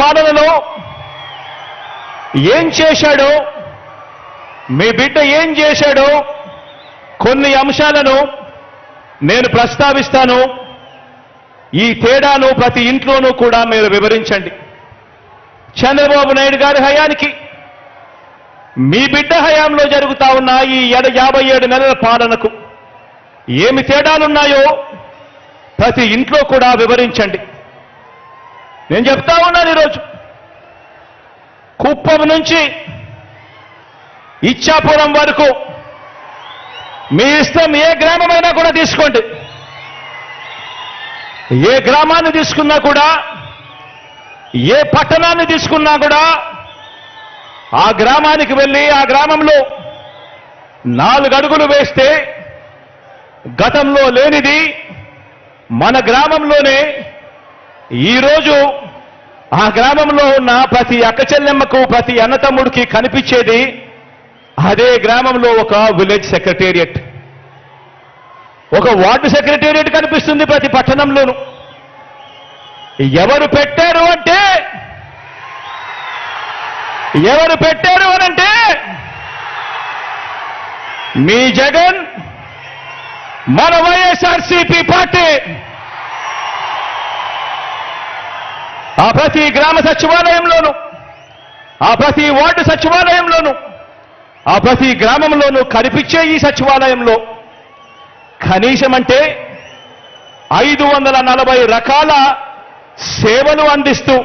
పాలనలో ఏం చేశాడో మీ బిడ్డ ఏం చేశాడో కొన్ని అంశాలను నేను ప్రస్తావిస్తాను. ఈ తేడాను ప్రతి ఇంట్లోనూ కూడా మీరు వివరించండి. చంద్రబాబు నాయుడు గారి హయానికి మీ బిడ్డ హయాంలో జరుగుతా ఉన్న ఈ ఎడ యాభై ఏడు నెలల పాలనకు ఏమి తేడాలున్నాయో ప్రతి ఇంట్లో కూడా వివరించండి. నేను చెప్తా ఉన్నాను ఈరోజు. కుప్పం నుంచి ఇచ్చాపురం వరకు మీ ఇష్టం ఏ గ్రామమైనా కూడా తీసుకోండి. ఏ గ్రామాన్ని తీసుకున్నా కూడా ఏ పట్టణాన్ని తీసుకున్నా కూడా ఆ గ్రామానికి వెళ్ళి ఆ గ్రామంలో నాలుగు అడుగులు వేస్తే గతంలో లేనిది మన గ్రామంలోనే ఈరోజు ఆ గ్రామంలో ఉన్న ప్రతి అక్క చెల్లెమ్మకు ప్రతి అన్నతమ్ముడికి కనిపించేది అదే గ్రామంలో ఒక విలేజ్ సెక్రటేరియట్. ఒక వార్డు సెక్రటేరియట్ కనిపిస్తుంది ప్రతి పట్టణంలోనూ. ఎవరు పెట్టారు అంటే ఎవరు పెట్టారు అనంటే మీ జగన్ మన వైఎస్ఆర్సీపీ పార్టీ. ఆ ప్రతి గ్రామ సచివాలయంలోనూ ఆ ప్రతి వార్డు సచివాలయంలోనూ ఆ ప్రతి గ్రామంలోనూ కనిపించే ఈ సచివాలయంలో కనీసం అంటే ఐదు వందల నలభై రకాల సేవలు అందిస్తూ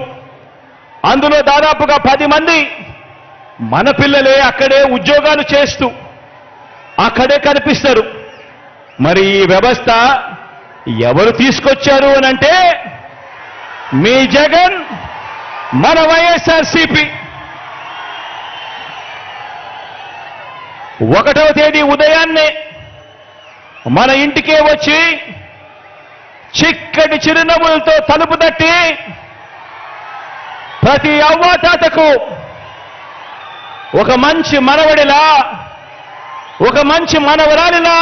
అందులో దాదాపుగా పది మంది మన పిల్లలే అక్కడే ఉద్యోగాలు చేస్తూ అక్కడే కనిపిస్తారు. మరి ఈ వ్యవస్థ ఎవరు తీసుకొచ్చారు అనంటే మీ జగన్ మన వైఎస్ఆర్సీపీ. ఒకటవ తేదీ ఉదయాన్నే మన ఇంటికే వచ్చి చిక్కటి చిరునవ్వులతో తలుపు తట్టి ప్రతి అవ్వాతాతకు ఒక మంచి మనవడిలా ఒక మంచి మనవరాలిలా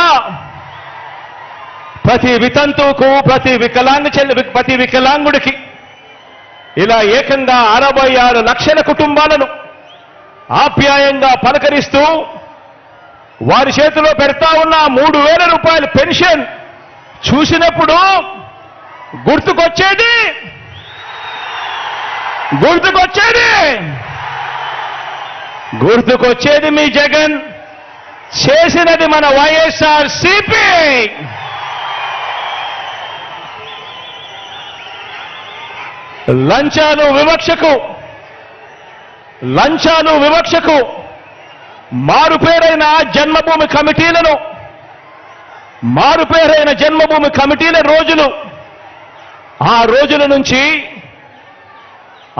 ప్రతి వితంతువుకు ప్రతి వికలాంగ చెల్లి ప్రతి వికలాంగుడికి ఇలా ఏకంగా అరవై ఆరు లక్షల కుటుంబాలను ఆప్యాయంగా పలకరిస్తూ వారి చేతిలో పెడతా ఉన్న మూడు వేల రూపాయల పెన్షన్ చూసినప్పుడు గుర్తుకొచ్చేది? గుర్తుకొచ్చేది? గుర్తుకొచ్చేది మీ జగన్. చేసినది మన వైఎస్ఆర్ సిపి లంచాలు వివక్షకు లంచాను వివక్షకు మారుపేరైన జన్మభూమి కమిటీలను మారుపేరైన జన్మభూమి కమిటీల రోజులు ఆ రోజుల నుంచి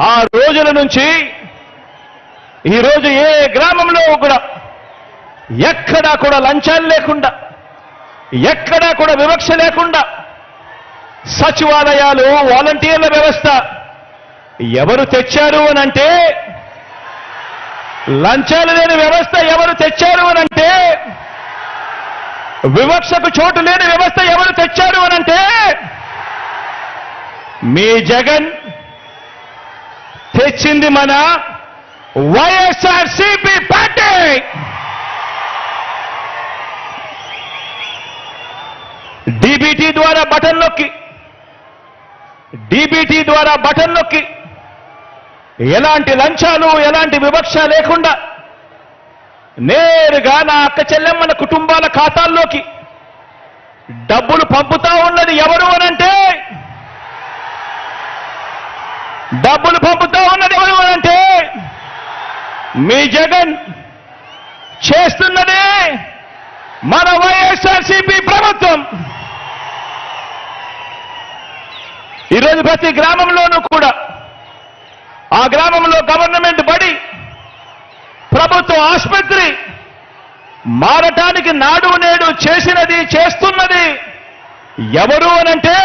ఆ రోజుల నుంచి ఈరోజు ఏ గ్రామంలో కూడా ఎక్కడా కూడా లంచాలు లేకుండా ఎక్కడా కూడా వివక్ష లేకుండా సచివాలయాలు వాలంటీర్ల వ్యవస్థ ఎవరు తెచ్చారు అనంటే? లంచాలు లేని వ్యవస్థ ఎవరు తెచ్చారు అనంటే? వివక్షకు చోటు లేని వ్యవస్థ ఎవరు తెచ్చారు అనంటే? మీ జగన్ తెచ్చింది మన వైఎస్ఆర్ సిపి పార్టీ. డీబీటీ ద్వారా బటన్ నొక్కి. డీబీటీ ద్వారా బటన్ నొక్కి. ఎలాంటి లంచాలు ఎలాంటి వివక్ష లేకుండా నేరుగా నా అక్క చెల్లెమ్మల కుటుంబాల ఖాతాల్లోకి డబ్బులు పంపుతా ఉన్నది ఎవరు అనంటే డబ్బులు పంపుతా ఉన్నది ఎవరు అనంటే మీ జగన్ చేస్తున్నదే మన వైఎస్ఆర్సీపీ ప్రభుత్వం. ఈరోజు ప్రతి గ్రామంలోనూ కూడా ఆ గ్రామంలో గవర్నమెంట్ బడి ప్రభుత్వ ఆసుపత్రి మారటానికి నాడు నేడు చేసినది చేస్తున్నది ఎవరు అనంటే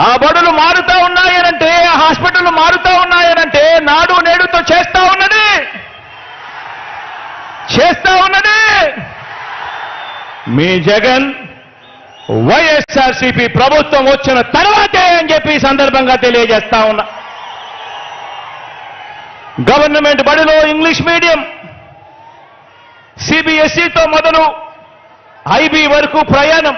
ఆ బడులు మారుతా ఉన్నాయనంటే ఆ హాస్పిటల్ మారుతా ఉన్నాయనంటే నాడు నేడుతో చేస్తా ఉన్నది. చేస్తా ఉన్నది. మీ జగన్ వైఎస్ఆర్సీపీ ప్రభుత్వం వచ్చిన తర్వాతే అని చెప్పి సందర్భంగా తెలియజేస్తా ఉన్నా. గవర్నమెంట్ బడిలో ఇంగ్లీష్ మీడియం సిబిఎస్ఈతో మొదలు ఐబీ వరకు ప్రయాణం.